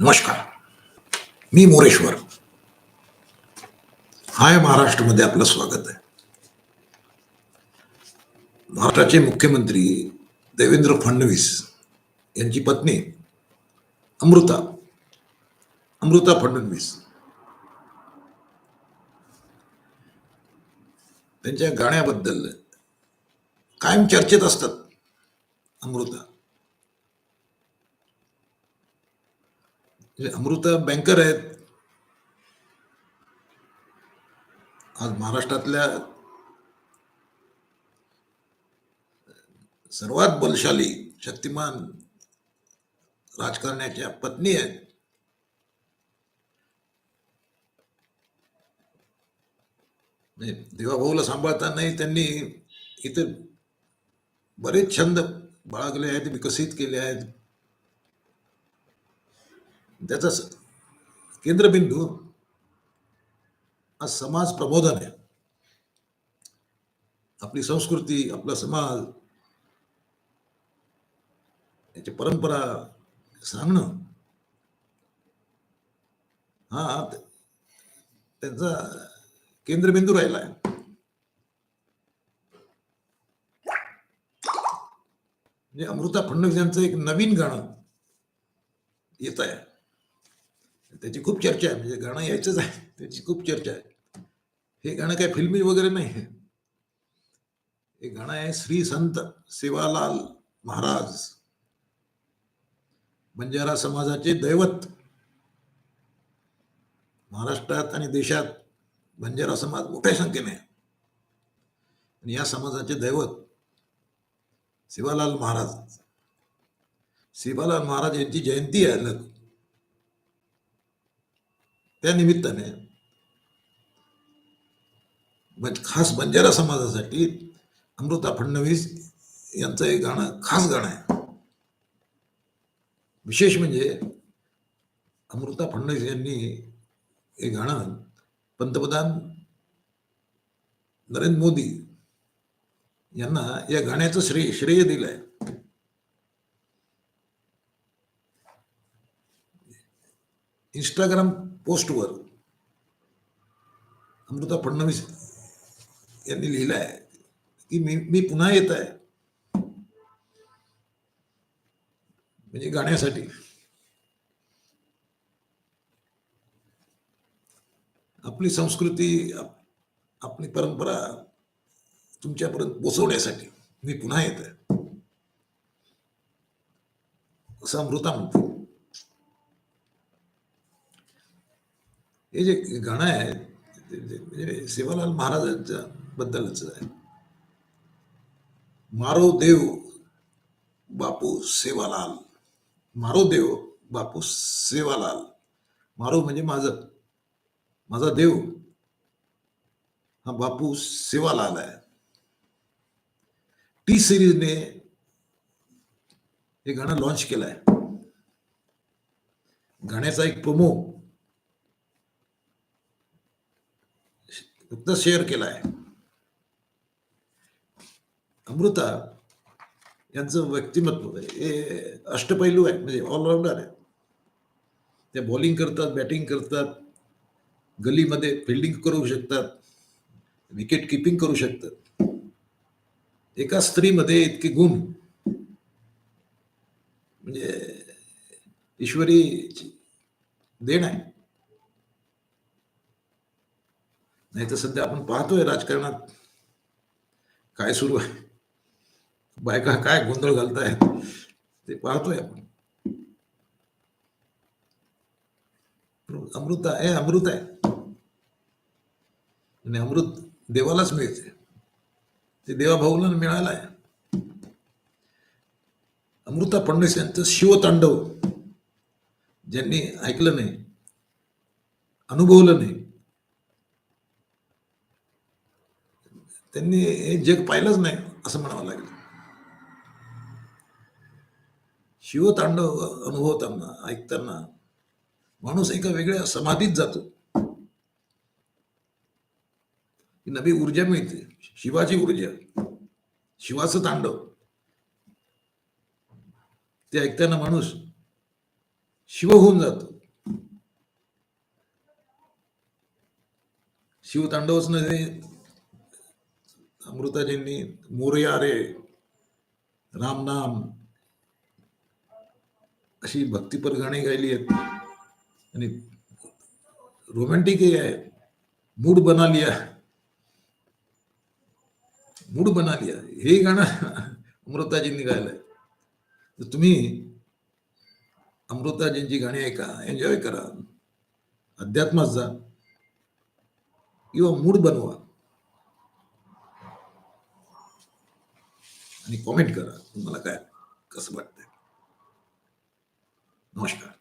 नमस्कार. मी मोरेश्वर. हाय महाराष्ट्रमध्ये आपलं स्वागत आहे. महाराष्ट्राचे मुख्यमंत्री देवेंद्र फडणवीस यांची पत्नी अमृता अमृता फडणवीस. त्यांच्या गाण्याबद्दल कायम चर्चेत असतात अमृता. अमृता बँकर आहेत आज महाराष्ट्रातल्या सर्वात बलशाली शक्तिमान राजकारण्याच्या पत्नी आहेत. म्हणजे देवाभाऊला सांभाळतानाही त्यांनी इथे बरेच छंद बाळगले आहेत विकसित केले आहेत. त्याचा केंद्रबिंदू हा समाज प्रबोधन आहे. आपली संस्कृती आपला समाज याची परंपरा सांगणं हा त्यांचा केंद्रबिंदू राहिला आहे. म्हणजे अमृता फडणवीस यांचं एक नवीन गाणं येत आहे. त्याची खूप चर्चा आहे. म्हणजे गाणं यायचंच आहे. त्याची खूप चर्चा आहे. हे गाणं काय फिल्मी वगैरे नाही आहे. हे गाणं आहे श्री संत सेवालाल महाराज. बंजारा समाजाचे दैवत. महाराष्ट्रात आणि देशात बंजारा समाज मोठ्या संख्येने आणि या समाजाचे दैवत शिवालाल महाराज. शिवालाल महाराज यांची जयंती आहे अलग. त्या निमित्ताने. खास बंजारा समाजासाठी अमृता फडणवीस यांचं एक गाणं खास गाणं आहे. विशेष म्हणजे अमृता फडणवीस यांनी हे गाणं पंतप्रधान नरेंद्र मोदी यांना या गाण्याचं श्रेय श्रेय दिलंय. इंस्टाग्राम पोस्टवर अमृता फडणवीस यांनी लिहिलं आहे की मी मी पुन्हा येत आहे म्हणजे गाण्यासाठी आपली संस्कृती आप- आपली परंपरा तुमच्यापर्यंत पोचवण्यासाठी मी पुन्हा येत आहे असं अमृता म्हणते हे जे गाणं आहे म्हणजे सेवालाल महाराजांच्या बद्दलच आहे. मारो देव बापू सेवालाल. मारो देव बापू सेवालाल. मारो म्हणजे माझं. माझा देव. हा बापू सेवालाल आहे. टी सिरीजने हे गाणं लॉन्च केलं आहे गाण्याचा एक प्रोमो फक्त शेअर केला आहे अमृता यांचं व्यक्तिमत्व म्हणजे हे अष्टपैलू आहे म्हणजे ऑलराऊंडर आहे त्या बॉलिंग करतात बॅटिंग करतात गलीमध्ये फिल्डिंग करू शकतात विकेट किपिंग करू शकतात. एका स्त्रीमध्ये इतके गुण. म्हणजे ईश्वरी देण आहे. नाही तर सध्या आपण पाहतोय राजकारणात. काय सुरू आहे? बायका काय गोंधळ घालतायत? ते पाहतोय आपण. अमृत आहे अमृत आहे. आणि अमृत देवालाच मिळते. ते देवाभाऊला मिळालं आहे. अमृता फडणवीस यांचं शिवतांडव. ज्यांनी ऐकलं नाही, अनुभवलं नाही त्यांनी हे जग पाहिलंच नाही असं म्हणावं लागेल. शिवतांडव अनुभवताना ऐकताना माणूस एका वेगळ्या समाधीत जातो. नवी ऊर्जा मिळते शिवाची ऊर्जा शिवाचं तांडव. ते ऐकताना माणूस शिव होऊन जातो. शिवतांडवच नव्हे अमृताजींनी मोरया रे रामनाम अशी भक्तीपर गाणी गायली आहेत. आणि रोमॅन्टिकही आहे. मूड बना लिया मूड बना लिया हे गाणं अमृताजींनी गायलंय. तर तुम्ही अमृताजींची गाणी ऐका एन्जॉय करा. अध्यात्मात जा. किंवा मूड बनवा. आणि कॉमेंट करा. तुम्हाला काय कसं वाटतंय? नमस्कार.